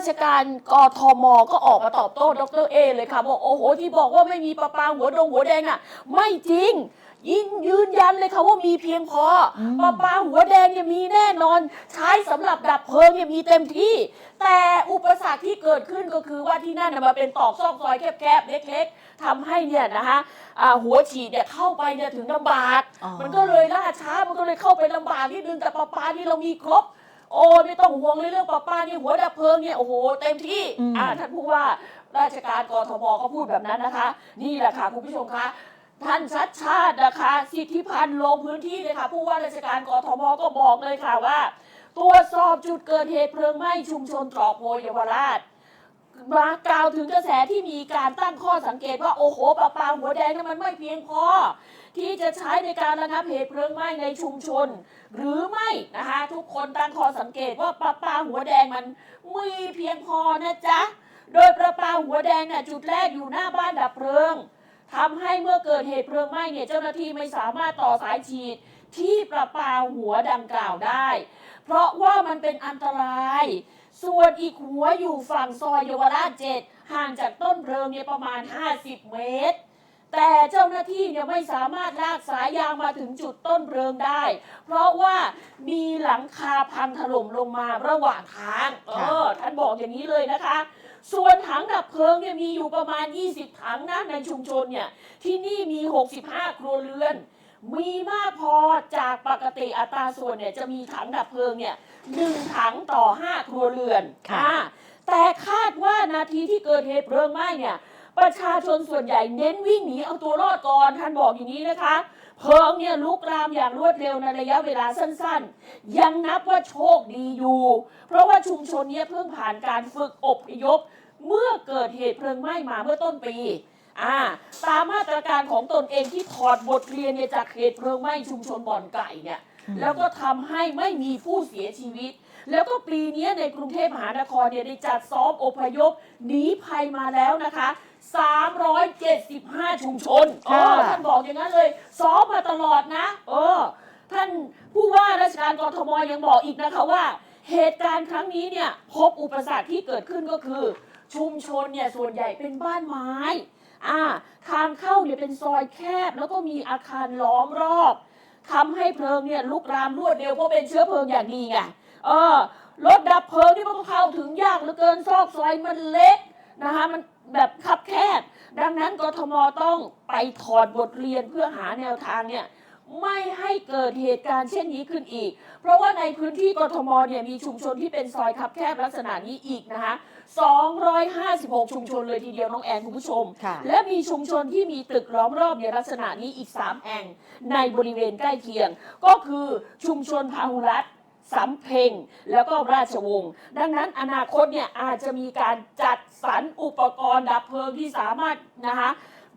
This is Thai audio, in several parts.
ราชการกทมก็ออกมาตอบโต้ดรเอเลยค่ะบอกโอ้โหที่บอกว่าไม่มีประปาหัวดงหัวแดงอะ ไม่จริงยินยืนยันเลยค่ะว่ามีเพียงพออมประปาหัวแดงเนี่ยมีแน่นอน ใช้สำหรับดับเพลิงเนี่ยมีเต็มที่ แต่อุปสรรคที่เกิดขึ้นก็คือว่าที่นั่นน่ะมาเป็นตอกซอกซอยแคบๆ เล็กๆทำให้เนี่ยนะคะอ่าหัวฉีดเนี่ยเข้าไปเนี่ยถึงลำบากอ๋อมันก็เลยล่าช้ามันก็เลยเข้าไปลำบากนิดนึงแต่ประปานี่เรามีครบ โอ้ไม่ต้องห่วงเลยเรื่องประปานี่หัวดับเพลิงเนี่ยโอ้โหเต็มที่อืมอ่าท่านผู้ว่าราชการกทมก็พูดแบบนั้นนะคะ นี่แหละค่ะคุณผู้ชมคะท่านชัดชาตินะคะ สิทธิพันธ์ลงพื้นที่เลยค่ะผู้ว่าราชการกทมก็บอกเลยค่ะว่า ตรวจสอบจุดเกิดเหตุเพลิงไหม้ชุมชนตรอกโพเยาวราช มากล่าวถึงกระแสที่มีการตั้งข้อสังเกตว่าโอ้โหปลาปาหัวแดงนั้นมันไม่เพียงพอที่จะใช้ในการระงับเหตุเพลิงไหม้ในชุมชน หรือไม่นะคะทุกคนตั้งข้อสังเกตว่าปลาปาหัวแดงมันมีเพียงพอนะจ๊ะโดยปลาปาหัวแดงเนี่ยจุดแรกอยู่หน้าบ้านดับเพลิงทำให้เมื่อเกิดเหตุเพลิงไหม้เนี่ยเจ้าหน้าที่ไม่สามารถต่อสายฉีดที่ปลาปาหัวดังกล่าวได้ เพราะว่ามันเป็นอันตราย ส่วนอีกหัวอยู่ฝั่งซอยเยาวราชเจ็ดห่างจากต้นเพลิงเนี่ยประมาณ 50 เมตร แต่เจ้าหน้าที่เนี่ยไม่สามารถลากสายยางมาถึงจุดต้นเพลิงได้ เพราะว่ามีหลังคาพังถล่มลงมาระหว่างทางเออท่านบอกอย่างนี้เลยนะคะ ส่วนถังดับเพลิงเนี่ยมีอยู่ประมาณ 20 ถังนะในชุมชนเนี่ยที่นี่มี 65 ครัวเรือน มีมากพอจากปกติอัตราส่วนเนี่ยจะมีถังดับเพลิงเนี่ยหนึ่งถังต่อ 5 ครัวเรือนค่ะอ่าแต่คาดว่านาทีที่เกิดเหตุเพลิงไหม้เนี่ยประชาชนส่วนใหญ่เน้นวิ่งหนีเอาตัวรอดก่อนท่านบอกอย่างนี้นะคะ เพลิงเนี่ยลุกลามอย่างรวดเร็วในระยะเวลาสั้นๆ ยังนับว่าโชคดีอยู่ เพราะว่าชุมชนเนี้เพิ่งผ่านการฝึกอบพยพ เมื่อเกิดเหตุเพลิงไหม้มาเมื่อต้นปี อ่าตามมาตรการของตนเองที่ถอดบทเรียนเนี่ยจากเหตุเพลิงไหม้ชุมชนบ่อนไก่เนี่ยอืมแล้วก็ทำให้ไม่มีผู้เสียชีวิต แล้วก็ปีนี้ในกรุงเทพมหานครเนี่ยได้จัดซ้อมอพยพหนีภัยมาแล้วนะคะ 375 ชุมชนเออค่ะ ท่านบอกอย่างนั้นเลย ซ้อมมาตลอดนะ เออ ท่านผู้ว่าราชการกทมยังบอกอีกนะคะว่า เหตุการณ์ครั้งนี้เนี่ยพบอุปสรรคที่เกิดขึ้นก็คือ ชุมชนเนี่ยส่วนใหญ่เป็นบ้านไม้ อ่าทางเข้าเนี่ยเป็นซอยแคบ แล้วก็มีอาคารล้อมรอบทำให้เพลิงเนี่ยลุกลามรวดเร็วเพราะเป็นเชื้อเพลิงอย่างดีไงเออรถดับเพลิงที่มันเข้าถึงยากเหลือเกินซอกซอยมันเล็กนะคะมันแบบคับแคบ ดังนั้นกทมต้องไปถอดบทเรียนเพื่อหาแนวทางเนี่ย ไม่ให้เกิดเหตุการณ์เช่นนี้ขึ้นอีก เพราะว่าในพื้นที่กทมเนี่ยมีชุมชนที่เป็นซอยคับแคบลักษณะนี้อีกนะคะ256 ชุมชนเลยทีเดียวน้องแอนคุณผู้ชมค่ะและมีชุมชนที่มีตึกล้อมรอบในลักษณะนี้อีก 3 แห่งในบริเวณใกล้เคียง ก็คือชุมชนพาหุรัตน์สำเพ็งแล้วก็ราชวงศ์ดังนั้นอนาคตเนี่ยอาจจะมีการจัดสรรอุปกรณ์ดับเพลิงที่สามารถนะคะ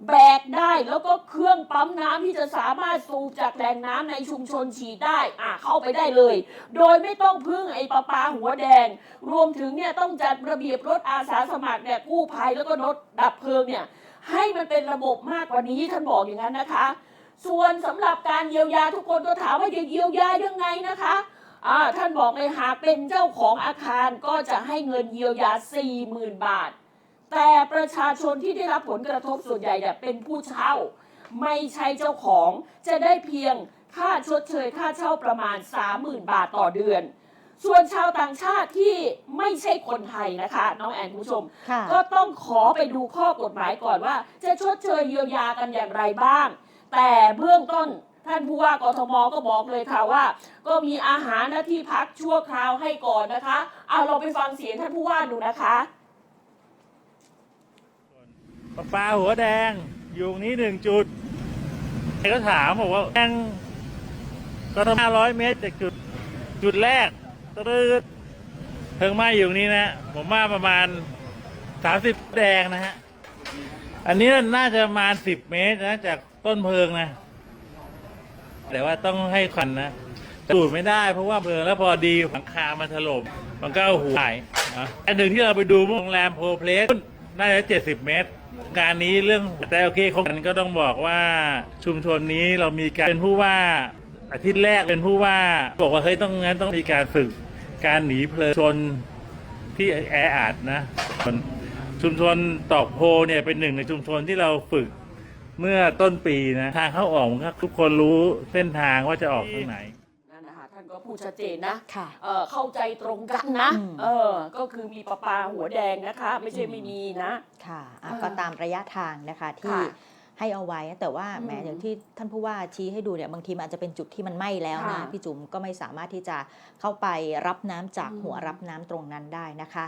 แบกได้แล้วก็เครื่องปั๊มน้ำที่จะสามารถสูบจากแหล่งน้ำในชุมชนฉีดได้อะเข้าไปได้เลย โดยไม่ต้องพึ่งไอ้ปลาปลาหัวแดง รวมถึงเนี่ยต้องจัดระเบียบรถอาสาสมัครเนี่ยกู้ภัยแล้วก็รถดับเพลิงเนี่ยให้มันเป็นระบบมากกว่านี้ท่านบอกอย่างนั้นนะคะ ส่วนสำหรับการเยียวยาทุกคนก็ถามว่าจะเยียวยายังไงนะคะอ่าท่านบอกเลยหากเป็นเจ้าของอาคารก็จะให้เงินเยียวยา 40,000 บาท ประชาชนที่ได้รับผลกระทบส่วนใหญ่เนี่ยเป็นผู้เช่า ไม่ใช่เจ้าของจะได้เพียงค่าชดเชยค่าเช่าประมาณ 30,000 บาทต่อเดือน ส่วนชาวต่างชาติที่ไม่ใช่คนไทยนะคะ น้องแอนคุณผู้ชม ค่ะ ก็ต้องขอไปดูข้อกฎหมายก่อนว่า จะชดเชยเยียวยากันอย่างไรบ้าง แต่เบื้องต้นท่านผู้ว่ากทมก็บอกเลยค่ะว่า ก็มีอาหารและที่พักชั่วคราวให้ก่อนนะคะ เอาเราไปฟังเสียงท่านผู้ว่าดูนะคะ ปลาปลาหัวแดงอยู่ตรงนี้หนึ่งจุดใครก็ถามบอกว่าแดงก็ทำห้าร้อยเมตรจากจุดจุดแรกตืดเพลิงไหม้อยู่ตรงนี้นะ ผมว่าประมาณสามสิบแดงนะฮะ อันนี้น่าจะประมาณสิบเมตรนะจากต้นเพลิงนะ แต่ว่าต้องให้ขวัญนะสูดไม่ได้เพราะว่าเพลิงแล้วพอดีหลังคามันถล่มมันก็หัวหายอันหนึ่งที่เราไปดูโรงแรมโพเพลสน่าจะเจ็ดสิบเมตร การนี้เรื่องแต่โอเคคงกันก็ต้องบอกว่าชุมชนนี้เรามีการเป็นผู้ว่าอาทิตย์แรกเป็นผู้ว่าบอกว่าเฮ้ยต้องงั้นต้องมีการฝึกการหนีเพลิงชนที่แออัดนะชุมชนตอกโพเนี่ยเป็นหนึ่งในชุมชนที่เราฝึกเมื่อต้นปีนะทางเข้าออกก็ทุกคนรู้เส้นทางว่าจะออกทางไหน ก็พูดชัดเจนนะค่ะ เออเข้าใจตรงกันนะ อืม เออ ก็คือมีประปาหัวแดงนะคะ ไม่ใช่ไม่มีนะ ค่ะอะอ่าก็ตามระยะทางนะคะที่ค่ะให้เอาไว้ แต่ว่าอืมแหมอย่างที่ท่านผู้ว่าชี้ให้ดูเนี่ยบางทีมันอาจจะเป็นจุดที่มันไหม้แล้วนะค่ะพี่จุ๋มก็ไม่สามารถที่จะเข้าไปรับน้ำจากอืม หัวรับน้ำตรงนั้นได้นะคะ